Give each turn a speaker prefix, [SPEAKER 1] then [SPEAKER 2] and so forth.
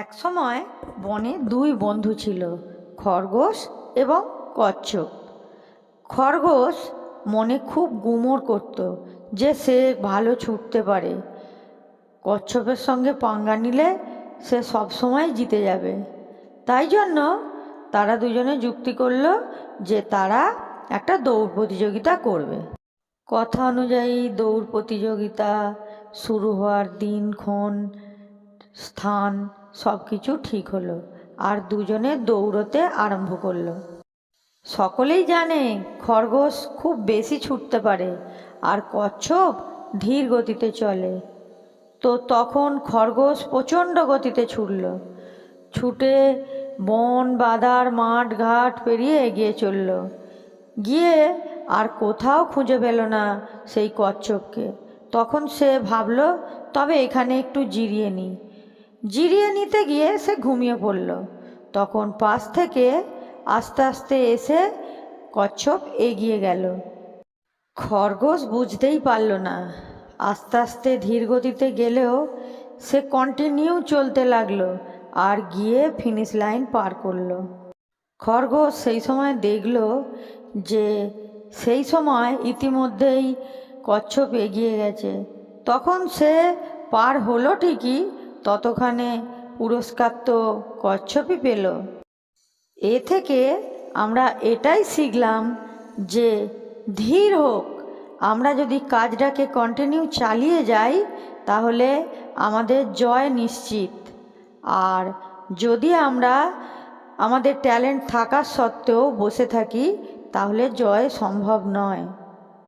[SPEAKER 1] এক সময় বনে দুই বন্ধু ছিল, খরগোশ এবং কচ্ছপ। খরগোশ মনে খুব গুমর করত যে সে ভালো ছুটতে পারে। কচ্ছপের সঙ্গে পাঙ্গা নিলে সে সবসময় জিতে যাবে। তাই জন্য তারা দুজনে যুক্তি করল যে তারা একটা দৌড় প্রতিযোগিতা করবে। কথা অনুযায়ী দৌড় প্রতিযোগিতা শুরু হওয়ার দিনক্ষণ স্থান সব কিছু ঠিক হলো আর দুজনে দৌড়তে আরম্ভ করল। সকলেই জানে খরগোশ খুব বেশি ছুটতে পারে আর কচ্ছপ ধীর গতিতে চলে। তো তখন খরগোশ প্রচণ্ড গতিতে ছুটল। ছুটে বন বাদার মাঠ, ঘাট পেরিয়ে এগিয়ে চলল। গিয়ে আর কোথাও খুঁজে পেল না সেই কচ্ছপকে। তখন সে ভাবল, তবে এখানে একটু জিরিয়ে নিই। জিরিয়ে নিতে গিয়ে সে ঘুমিয়ে পড়ল। তখন পাশ থেকে আস্তে আস্তে এসে কচ্ছপ এগিয়ে গেল। খরগোশ বুঝতেই পারল না। আস্তে আস্তে ধীর গতিতে গেলেও সে কন্টিনিউ চলতে লাগল আর গিয়ে ফিনিশ লাইন পার করল। খরগোশ সেই সময় দেখল যে সেই সময় ইতিমধ্যেই কচ্ছপ এগিয়ে গেছে। তখন সে পার হলো ঠিকই ততক্ষণে পুরস্কার তো কচ্ছপই পেল। এ থেকে আমরা এটাই শিখলাম যে ধীর হোক, আমরা যদি কাজটাকে কন্টিনিউ চালিয়ে যাই, তাহলে আমাদের জয় নিশ্চিত। আর যদি আমরা আমাদের ট্যালেন্ট থাকা সত্ত্বেও বসে থাকি, তাহলে জয় সম্ভব নয়।